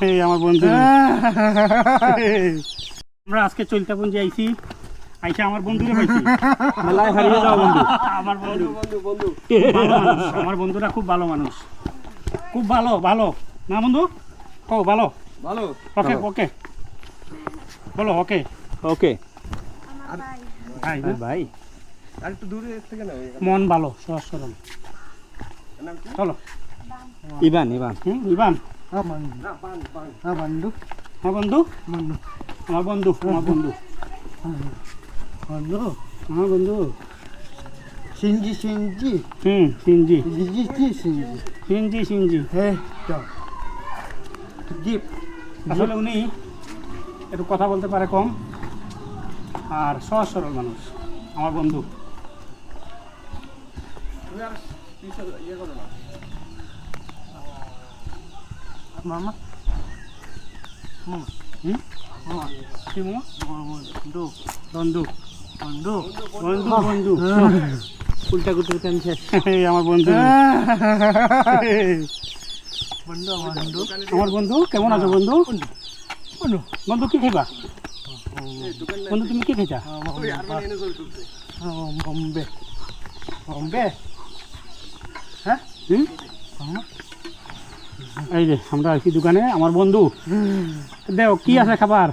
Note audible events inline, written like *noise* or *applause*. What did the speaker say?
এই আমার বন্ধু। *laughs* আমরা আজকে চলতে পুঞ্জি আইছি। আইসা আমার বন্ধুরে পাইছি। মেলায় হারিয়ে যাও বন্ধু। আমার বন্ধু। বন্ধু বন্ধু আমার বন্ধুরা খুব ভালো মানুষ। খুব ভালো ভালো। না বন্ধু? ও ভালো। ভালো। ওকে ওকে। বলো ওকে। ওকে। ভাই ভাই। আর একটু দূরে থেকে না মন ভালো সহজ সরল। চলো। ইবান ইবান হুম ইবান হ্যাঁ বন্ধু। বন্ধু আমার বন্ধু। আমার বন্ধু? বন্ধু। আমার বন্ধু সিনজি সিনজি। হুম সিনজি। জিজি জি সিনজি? সিনজি সিনজি। হে আসলে উনি একটু কথা বলতে পারে কম আর সহজ সরল মানুষ আমার বন্ধু। ইয়ে করো না মামা। কি মামা? বন্ধু। বন্ধু। বন্ধু। বন্ধু বন্ধু। উল্টা কুটুর কান শেষ। *laughs* আমার বন্ধু। *laughs* বন্ধু আমার বন্ধু। আমার বন্ধু কেমন আছো বন্ধু? বন্ধু। বন্ধু কি খাইবা? বন্ধু। তুমি কি চলতে চলতে বম্বে। বম্বে? হ্যাঁ? হুম এই যে আমরা আছি দোকানে আমার বন্ধু। দেখো কি আছে খাবার?